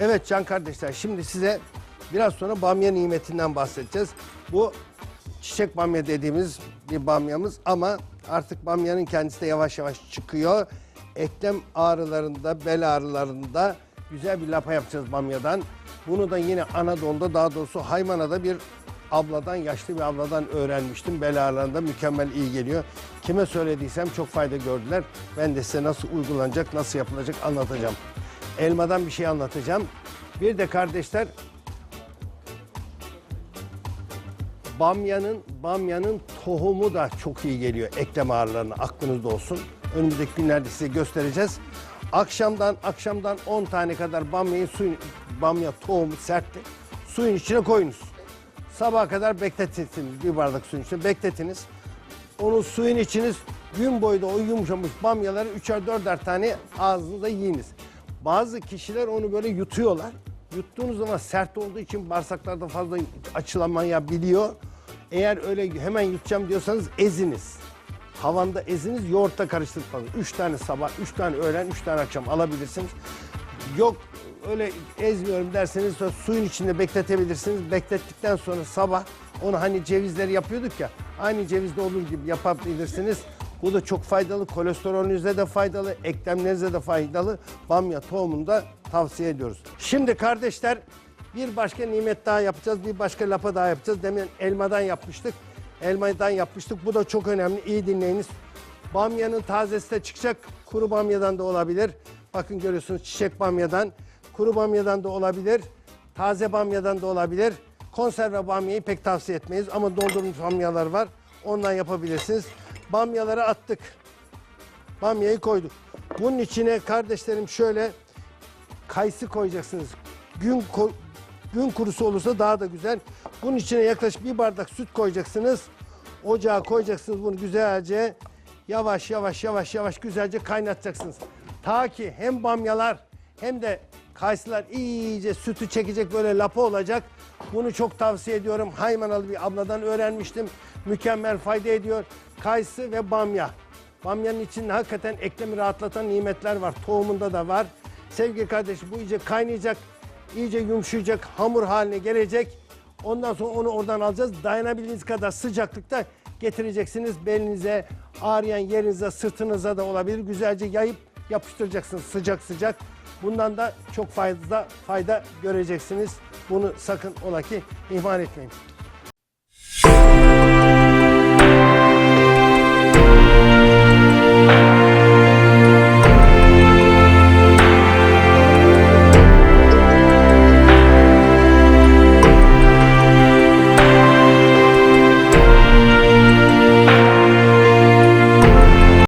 Evet can kardeşler şimdi size biraz sonra bamya nimetinden bahsedeceğiz. Bu çiçek bamya dediğimiz bir bamyamız ama artık bamyanın kendisi de yavaş yavaş çıkıyor. Eklem ağrılarında, bel ağrılarında güzel bir lapa yapacağız bamyadan. Bunu da yine Anadolu'da daha doğrusu Haymana'da bir abladan, yaşlı bir abladan öğrenmiştim. Bel ağrılarında mükemmel iyi geliyor. Kime söylediysem çok fayda gördüler. Ben de size nasıl uygulanacak, nasıl yapılacak anlatacağım. Elmadan bir şey anlatacağım. Bir de kardeşler bamyanın bamyanın tohumu da çok iyi geliyor eklem ağrılarına aklınızda olsun. Önümüzdeki günlerde size göstereceğiz. Akşamdan akşamdan 10 tane kadar bamyayı suyun bamya tohumu sertti. Suyun içine koyunuz. Sabaha kadar bekletirsiniz bir bardak suyun içine bekletiniz. Onu suyun içiniz gün boyu da o yumuşamış bamyaları üçer dörder tane ağzınıza yiyiniz. Bazı kişiler onu böyle yutuyorlar. Yuttuğunuz zaman sert olduğu için bağırsaklarda fazla açılamayabiliyor. Eğer öyle hemen yutacağım diyorsanız eziniz. Havanda eziniz, yoğurtla karıştırıp alın. Üç tane sabah, üç tane öğlen, üç tane akşam alabilirsiniz. Yok öyle ezmiyorum derseniz suyun içinde bekletebilirsiniz. Beklettikten sonra sabah onu hani cevizleri yapıyorduk ya aynı cevizde olur gibi yapabilirsiniz. Bu da çok faydalı. Kolesterolünüze de faydalı, eklemlerinize de faydalı. Bamya tohumunu da tavsiye ediyoruz. Şimdi kardeşler bir başka nimet daha yapacağız. Bir başka lapa daha yapacağız. Demin elmadan yapmıştık. Elmadan yapmıştık. Bu da çok önemli. İyi dinleyiniz. Bamyanın tazesi de çıkacak. Kuru bamyadan da olabilir. Bakın görüyorsunuz çiçek bamyadan. Kuru bamyadan da olabilir. Taze bamyadan da olabilir. Konserve bamyayı pek tavsiye etmeyiz ama doldurulmuş bamyalar var. Ondan yapabilirsiniz. Bamyaları attık. Bamyayı koyduk. Bunun içine kardeşlerim şöyle kayısı koyacaksınız. Gün ko- gün kurusu olursa daha da güzel. Bunun içine yaklaşık bir bardak süt koyacaksınız. Ocağa koyacaksınız bunu güzelce. Yavaş yavaş yavaş yavaş güzelce kaynatacaksınız. Ta ki hem bamyalar hem de kayısılar iyice sütü çekecek böyle lapa olacak. Bunu çok tavsiye ediyorum. Haymanalı bir abladan öğrenmiştim. Mükemmel fayda ediyor. Kayısı ve bamya. Bamyanın içinde hakikaten eklemi rahatlatan nimetler var. Tohumunda da var. Sevgili kardeşim bu iyice kaynayacak, iyice yumuşayacak, hamur haline gelecek. Ondan sonra onu oradan alacağız. Dayanabildiğiniz kadar sıcaklıkta getireceksiniz. Belinize, ağrıyan yerinize, sırtınıza da olabilir. Güzelce yayıp yapıştıracaksınız sıcak sıcak. Bundan da çok fayda, fayda göreceksiniz. Bunu sakın ola ki ihmal etmeyin.